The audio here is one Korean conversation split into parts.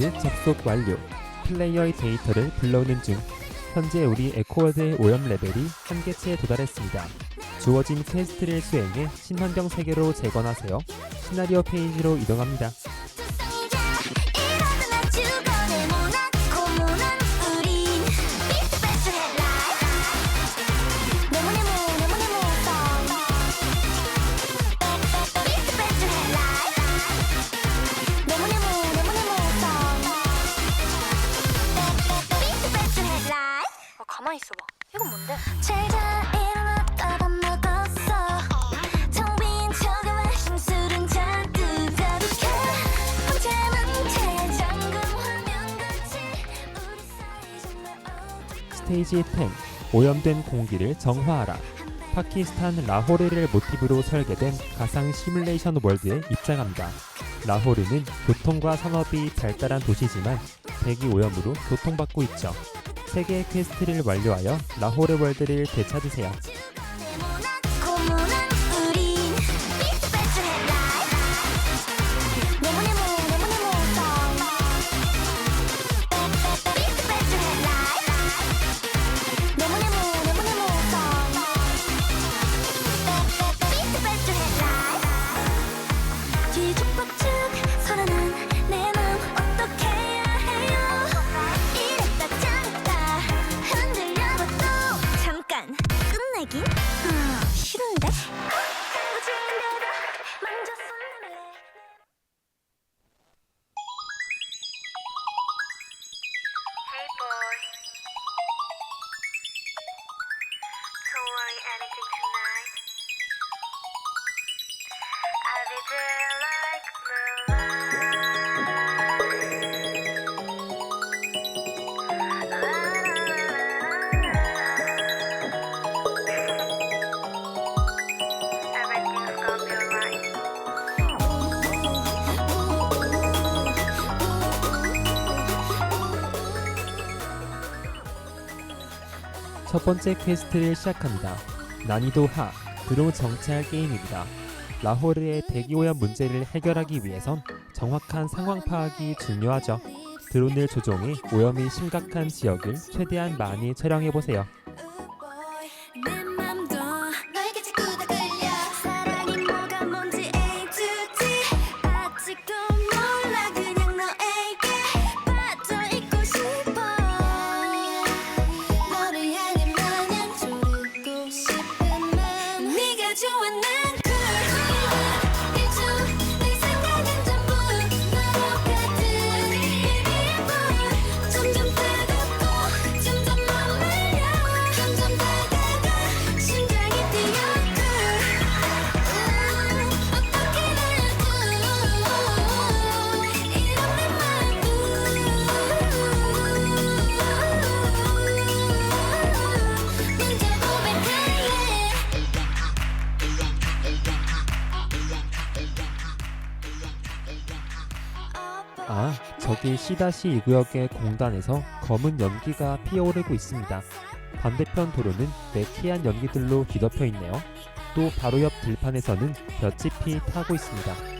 에코월드 접속 완료. 플레이어의 데이터를 불러오는 중. 현재 우리 에코월드의 오염 레벨이 한계치에 도달했습니다. 주어진 퀘스트를 수행해 신환경 세계로 재건하세요. 시나리오 페이지로 이동합니다. 스테이지 10 오염된 공기를 정화하라. 파키스탄 라호르를 모티브로 설계된 가상 시뮬레이션 월드에 입장합니다. 라호르는 교통과 산업이 발달한 도시지만 대기 오염으로 고통받고 있죠. 세계 퀘스트를 완료하여 라호르 월드를 되찾으세요. 첫 번째 퀘스트를 시작합니다. 난이도 하, 드론 정찰 게임입니다. 라호르의 대기오염 문제를 해결하기 위해선 정확한 상황 파악이 중요하죠. 드론을 조종해 오염이 심각한 지역을 최대한 많이 촬영해보세요. 저기 C-2 구역의 공단에서 검은 연기가 피어오르고 있습니다. 반대편 도로는 매캐한 연기들로 뒤덮여 있네요. 또 바로 옆 들판에서는 볏짚이 타고 있습니다.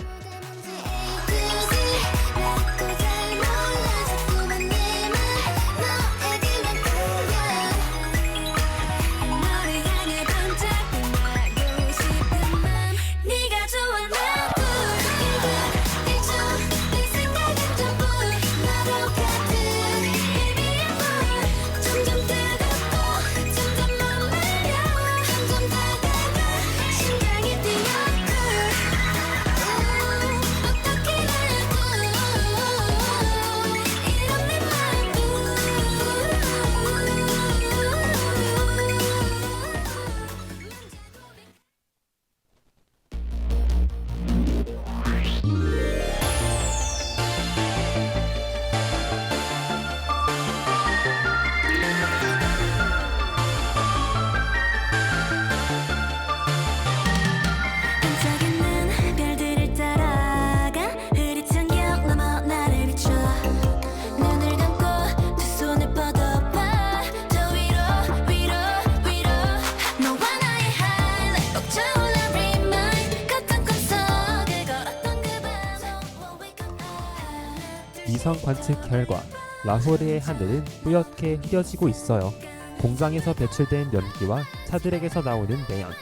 관측 결과 라호르의 하늘은 뿌옇게 흐려지고 있어요. 공장에서 배출된 연기와 차들에게서 나오는 내연,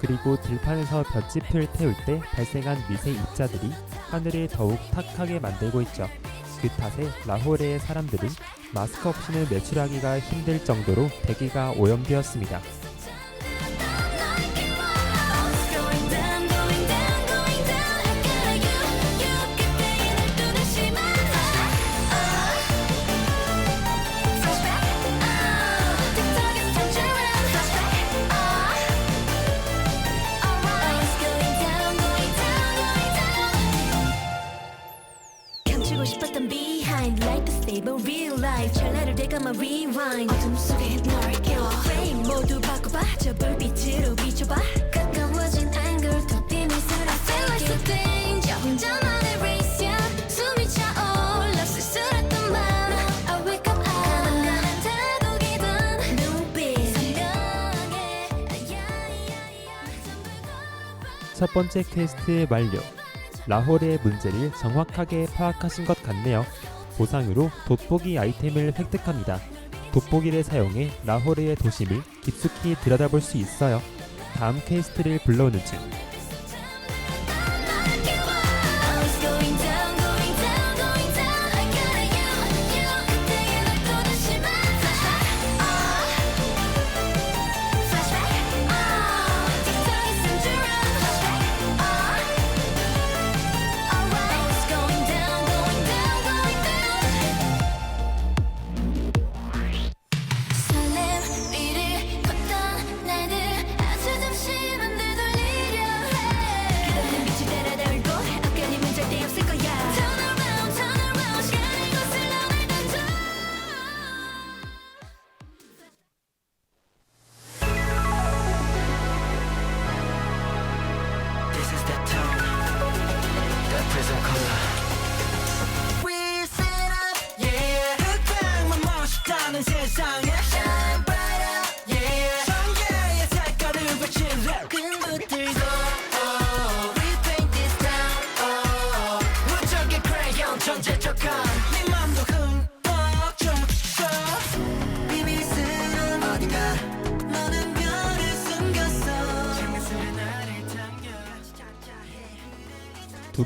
그리고 들판에서 볏짚을 태울 때 발생한 미세 입자들이 하늘을 더욱 탁하게 만들고 있죠. 그 탓에 라호르의 사람들은 마스크 없이는 외출하기가 힘들 정도로 대기가 오염되었습니다. 첫 번째 퀘스트 완료. 라호르의 문제를 정확하게 파악하신 것 같네요. 보상으로 돋보기 아이템을 획득합니다. 돋보기를 사용해 라호르의 도심을 깊숙이 들여다볼 수 있어요. 다음 퀘스트를 불러오는 중 沈む風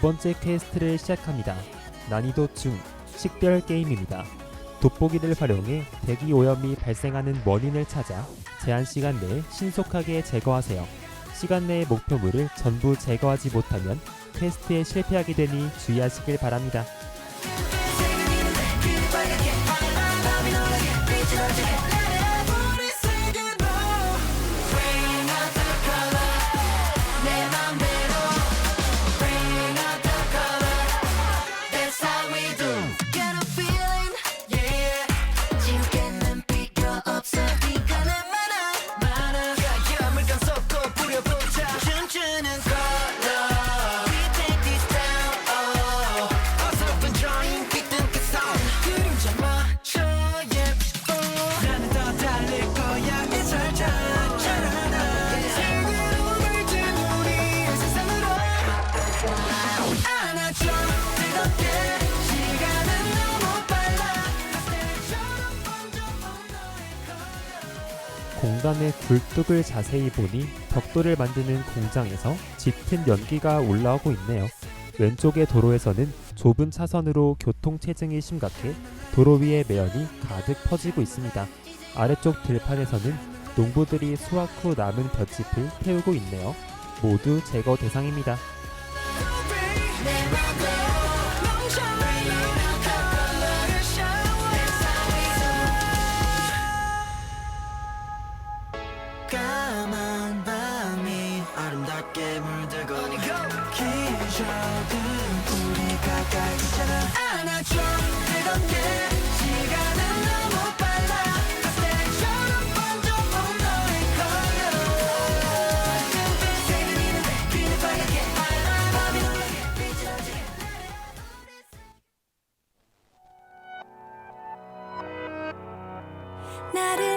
번째 퀘스트를 시작합니다. 난이도 중 식별 게임입니다. 돋보기를 활용해 대기 오염이 발생하는 원인을 찾아 제한 시간 내에 신속하게 제거하세요. 시간 내의 목표물을 전부 제거하지 못하면 퀘스트에 실패하게 되니 주의하시길 바랍니다. 공간의 굴뚝을 자세히 보니 벽돌을 만드는 공장에서 짙은 연기가 올라오고 있네요. 왼쪽의 도로에서는 좁은 차선으로 교통 체증이 심각해 도로 위에 매연이 가득 퍼지고 있습니다. 아래쪽 들판에서는 농부들이 수확 후 남은 볏짚을 태우고 있네요. 모두 제거 대상입니다. 나를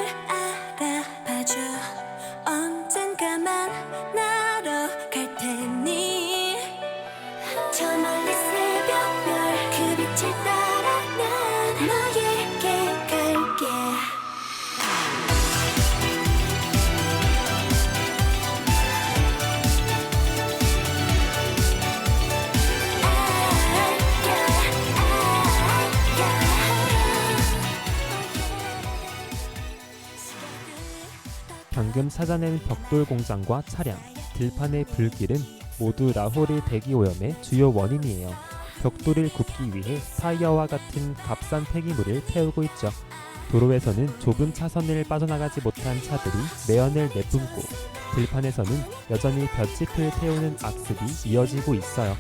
방금 찾아낸 벽돌 공장과 차량, 들판의 불길은 모두 라호르 대기 오염의 주요 원인이에요. 벽돌을 굽기 위해 타이어와 같은 값싼 폐기물을 태우고 있죠. 도로에서는 좁은 차선을 빠져나가지 못한 차들이 매연을 내뿜고 들판에서는 여전히 볏짚을 태우는 악습이 이어지고 있어요.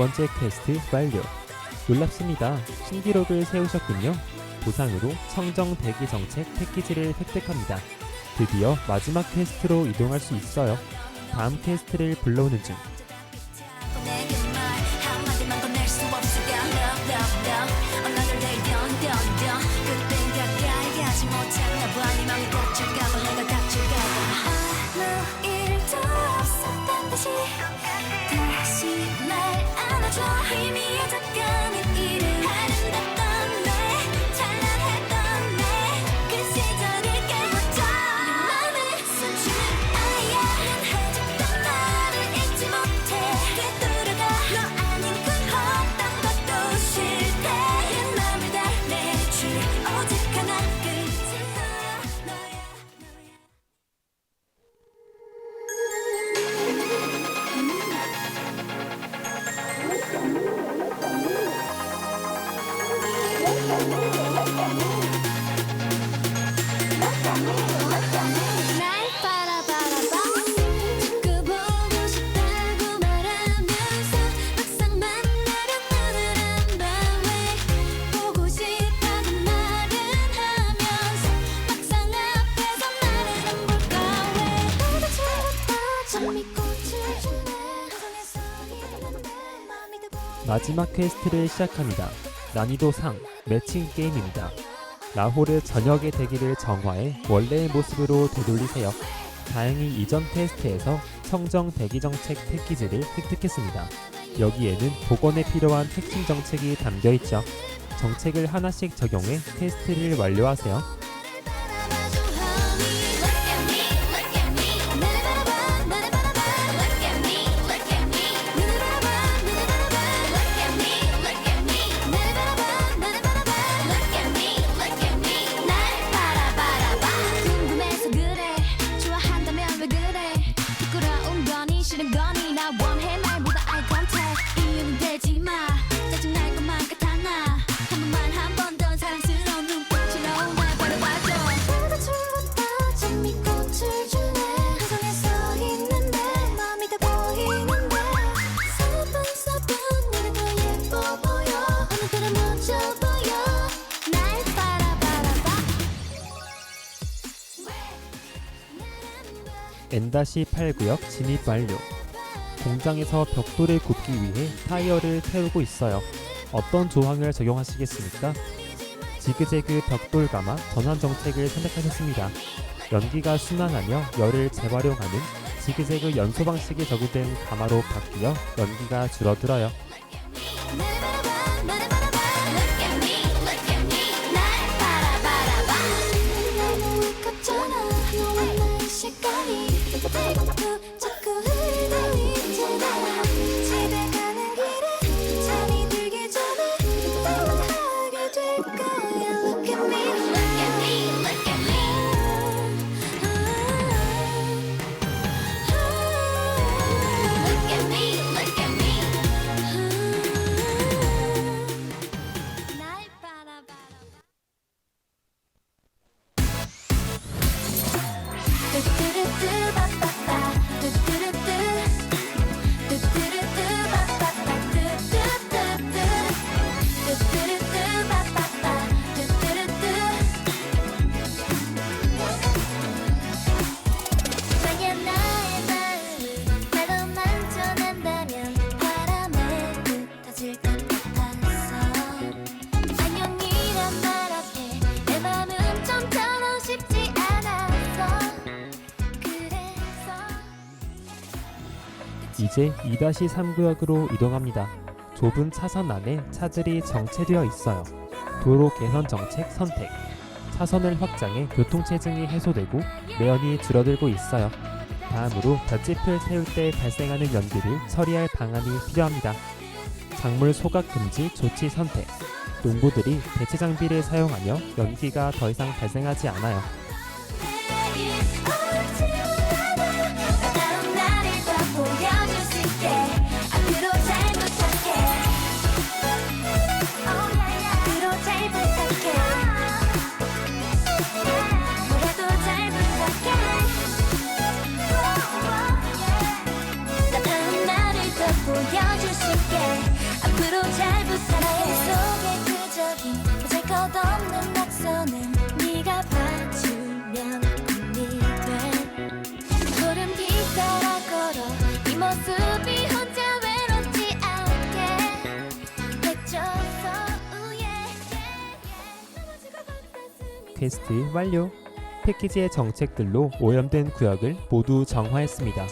번째 퀘스트 완료. 놀랍습니다. 신기록을 세우셨군요. 보상으로 청정 대기 정책 패키지를 획득합니다. 드디어 마지막 퀘스트로 이동할 수 있어요. 다음 퀘스트를 불러오는 중 마지막 퀘스트를 시작합니다. 난이도 상 매칭 게임입니다. 라홀의 저녁의 대기를 정화해 원래의 모습으로 되돌리세요. 다행히 이전 테스트에서 청정 대기 정책 패키지를 획득했습니다. 여기에는 복원에 필요한 핵심 정책이 담겨 있죠. 정책을 하나씩 적용해 테스트를 완료하세요. N-8구역 진입 완료. 공장에서 벽돌을 굽기 위해 타이어를 태우고 있어요. 어떤 조항을 적용하시겠습니까? 지그재그 벽돌 가마 전환 정책을 선택하셨습니다. 연기가 순환하며 열을 재활용하는 지그재그 연소 방식이 적용된 가마로 바뀌어 연기가 줄어들어요. 이제 2-3구역으로 이동합니다. 좁은 차선 안에 차들이 정체되어 있어요. 도로 개선 정책 선택. 차선을 확장해 교통체증이 해소되고 매연이 줄어들고 있어요. 다음으로 볏짚을 세울 때 발생하는 연기를 처리할 방안이 필요합니다. 작물 소각 금지 조치 선택. 농부들이 대체 장비를 사용하며 연기가 더 이상 발생하지 않아요. 퀘스트 완료. 패키지의 정책들로 오염된 구역을 모두 정화했습니다.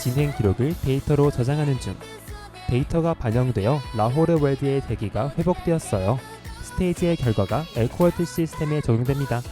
진행 기록을 데이터로 저장하는 중. 데이터가 반영되어 라호르 월드의 대기가 회복되었어요. 스테이지의 결과가 엘코월트 시스템에 적용됩니다.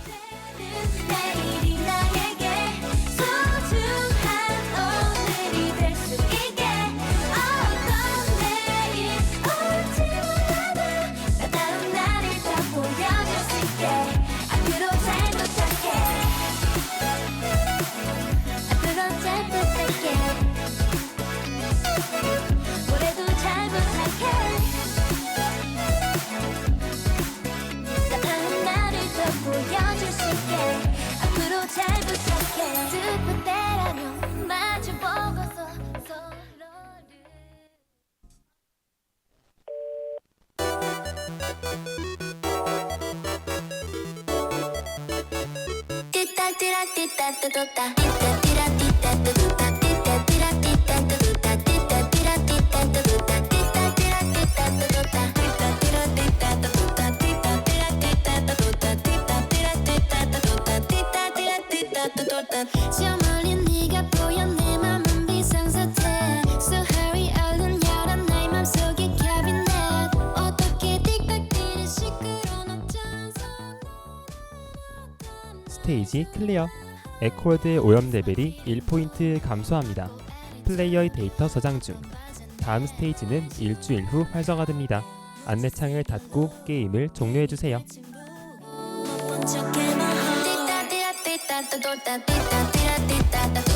스테이지 클리어. 에코월드의 오염 레벨이 1포인트 감소합니다. 플레이어의 데이터 저장 중. 다음 스테이지는 일주일 후 활성화됩니다. 안내창을 닫고 게임을 종료해주세요. torta, torta, pita, tira, tita,